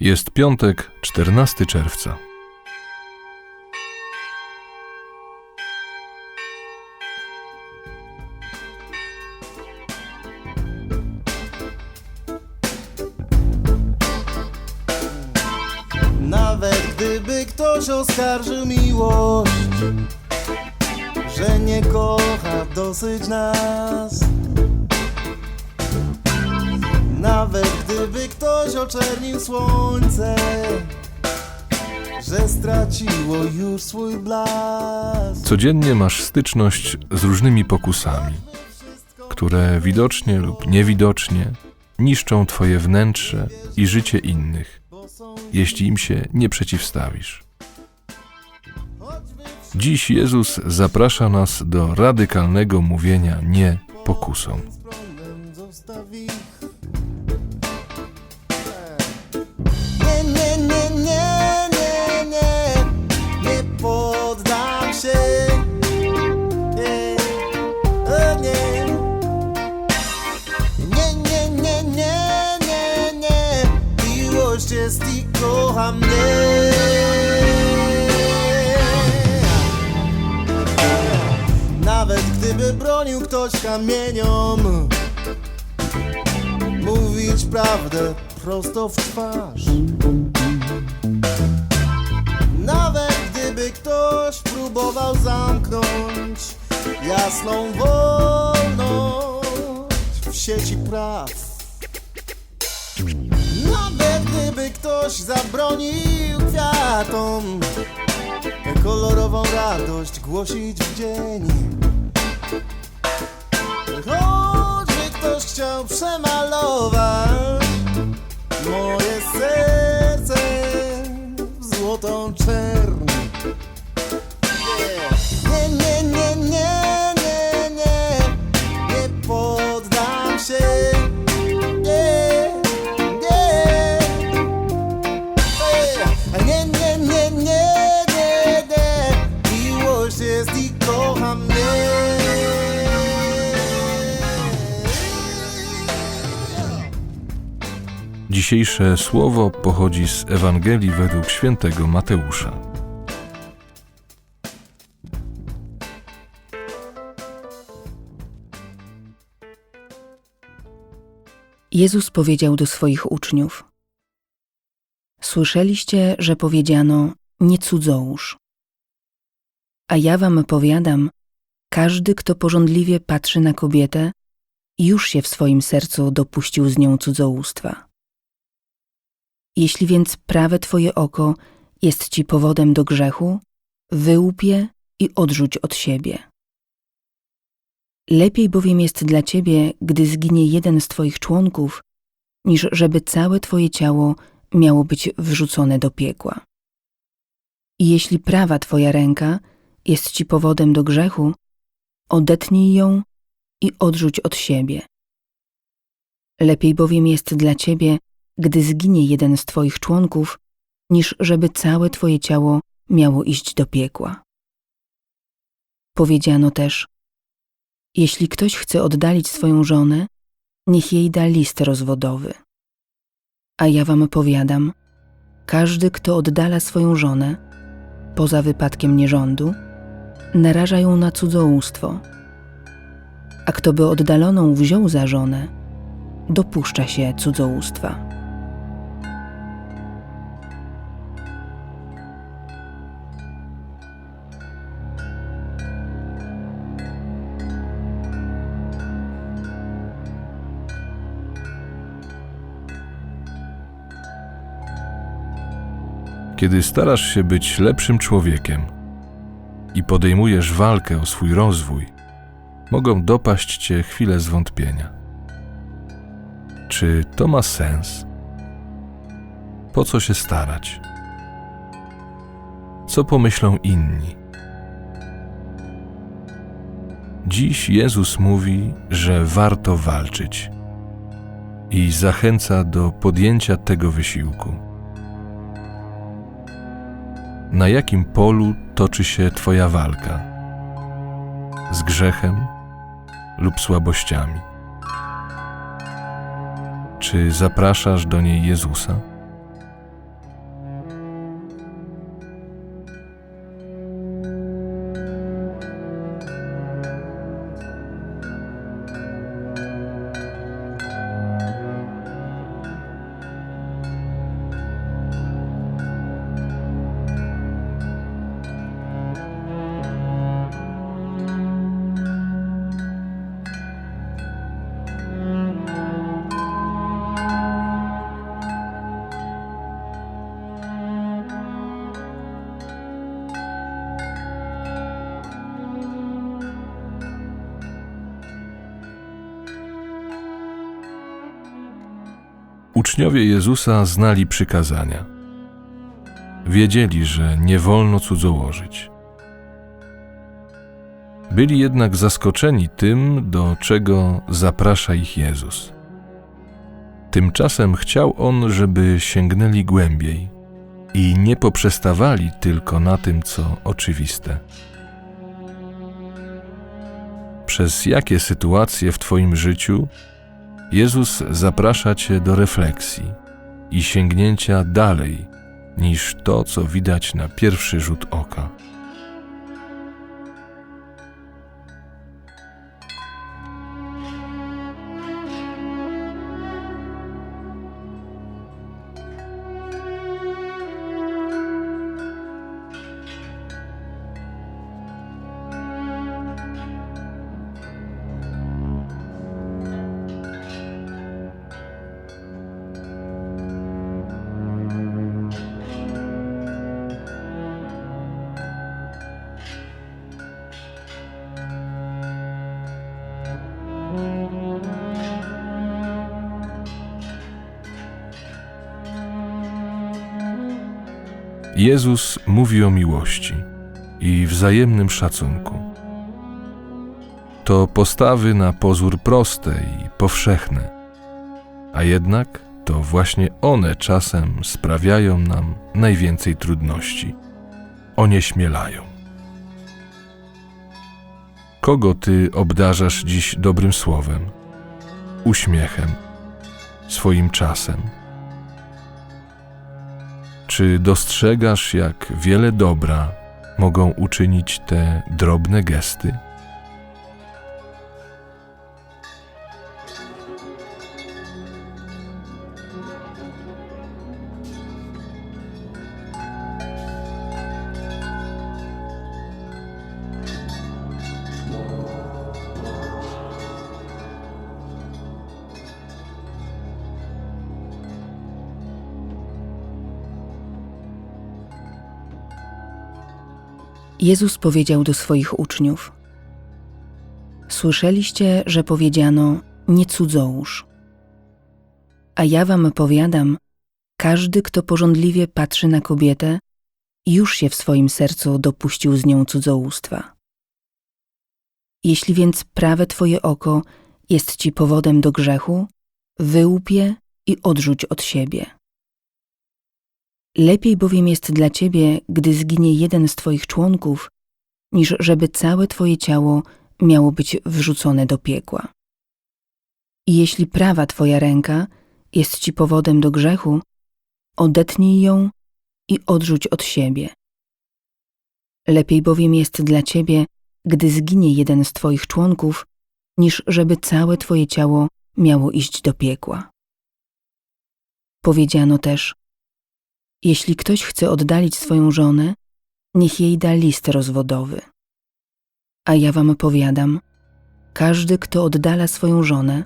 Jest piątek, 14 czerwca. Nawet gdyby ktoś oskarżył miłość, że nie kocha dosyć nas. Nawet gdyby ktoś oczernił słońce, że straciło już swój blask. Codziennie masz styczność z różnymi pokusami, które widocznie lub niewidocznie niszczą Twoje wnętrze i życie innych, jeśli im się nie przeciwstawisz. Dziś Jezus zaprasza nas do radykalnego mówienia nie pokusom. Się. Nie, o nie. Nie, nie, nie, nie, nie, nie, miłość jest i kocha mnie. Nawet gdyby bronił ktoś kamieniom Mówić prawdę prosto w twarz próbował zamknąć Jasną wolność w sieci praw Nawet gdyby ktoś zabronił kwiatom kolorową radość głosić w dzień. Choćby ktoś chciał przemalować moje serce w złotą czerń. Dzisiejsze słowo pochodzi z Ewangelii według świętego Mateusza. Jezus powiedział do swoich uczniów: Słyszeliście, że powiedziano: Nie cudzołóż. A ja wam powiadam: każdy, kto porządliwie patrzy na kobietę, już się w swoim sercu dopuścił z nią cudzołóstwa. Jeśli więc prawe twoje oko jest ci powodem do grzechu, wyłup je i odrzuć od siebie. Lepiej bowiem jest dla ciebie, gdy zginie jeden z twoich członków, niż żeby całe twoje ciało miało być wrzucone do piekła. I jeśli prawa twoja ręka jest ci powodem do grzechu, odetnij ją i odrzuć od siebie. Lepiej bowiem jest dla ciebie, gdy zginie jeden z twoich członków, niż żeby całe twoje ciało miało iść do piekła. Powiedziano też, jeśli ktoś chce oddalić swoją żonę, niech jej da list rozwodowy. A ja wam powiadam, każdy, kto oddala swoją żonę, poza wypadkiem nierządu, naraża ją na cudzołóstwo. A kto by oddaloną wziął za żonę, dopuszcza się cudzołóstwa. Kiedy starasz się być lepszym człowiekiem i podejmujesz walkę o swój rozwój, mogą dopaść cię chwile zwątpienia. Czy to ma sens? Po co się starać? Co pomyślą inni? Dziś Jezus mówi, że warto walczyć i zachęca do podjęcia tego wysiłku. Na jakim polu toczy się Twoja walka? Z grzechem lub słabościami? Czy zapraszasz do niej Jezusa? Uczniowie Jezusa znali przykazania. Wiedzieli, że nie wolno cudzołożyć. Byli jednak zaskoczeni tym, do czego zaprasza ich Jezus. Tymczasem chciał on, żeby sięgnęli głębiej i nie poprzestawali tylko na tym, co oczywiste. Przez jakie sytuacje w Twoim życiu Jezus zaprasza Cię do refleksji i sięgnięcia dalej niż to, co widać na pierwszy rzut oka. Jezus mówi o miłości i wzajemnym szacunku. To postawy na pozór proste i powszechne, a jednak to właśnie one czasem sprawiają nam najwięcej trudności. Onieśmielają. Kogo ty obdarzasz dziś dobrym słowem, uśmiechem, swoim czasem? Czy dostrzegasz, jak wiele dobra mogą uczynić te drobne gesty? Jezus powiedział do swoich uczniów: Słyszeliście, że powiedziano: Nie cudzołóż. A ja wam powiadam: każdy, kto porządliwie patrzy na kobietę, już się w swoim sercu dopuścił z nią cudzołóstwa. Jeśli więc prawe twoje oko jest ci powodem do grzechu, wyłup je i odrzuć od siebie. Lepiej bowiem jest dla ciebie, gdy zginie jeden z twoich członków, niż żeby całe twoje ciało miało być wrzucone do piekła. I jeśli prawa twoja ręka jest ci powodem do grzechu, odetnij ją i odrzuć od siebie. Lepiej bowiem jest dla ciebie, gdy zginie jeden z twoich członków, niż żeby całe twoje ciało miało iść do piekła. Powiedziano też, jeśli ktoś chce oddalić swoją żonę, niech jej da list rozwodowy. A ja wam powiadam, każdy, kto oddala swoją żonę,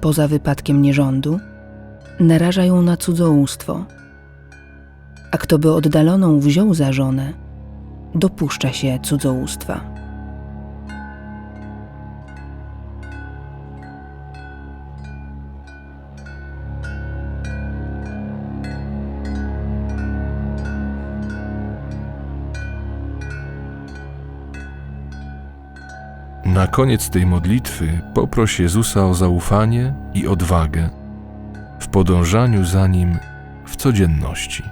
poza wypadkiem nierządu, naraża ją na cudzołóstwo. A kto by oddaloną wziął za żonę, dopuszcza się cudzołóstwa. Na koniec tej modlitwy poproś Jezusa o zaufanie i odwagę w podążaniu za Nim w codzienności.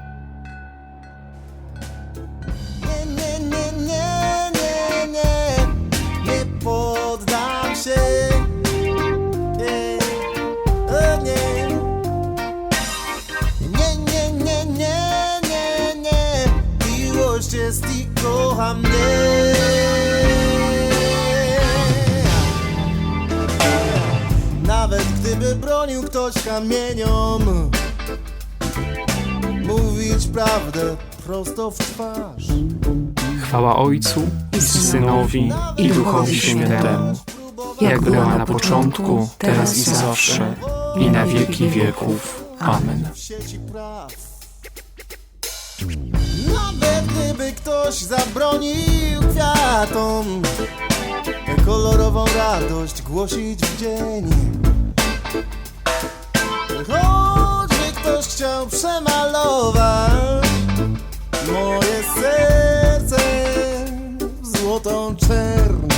Bronił ktoś kamieniom Mówić prawdę prosto w twarz Chwała Ojcu i Synowi i Duchowi Świętemu, jak była na początku, teraz i zawsze, i na wieki wieków. Amen. Nawet gdyby ktoś zabronił kwiatom tę kolorową radość głosić w dzień choćby ktoś chciał przemalować moje serce w złotą czerń.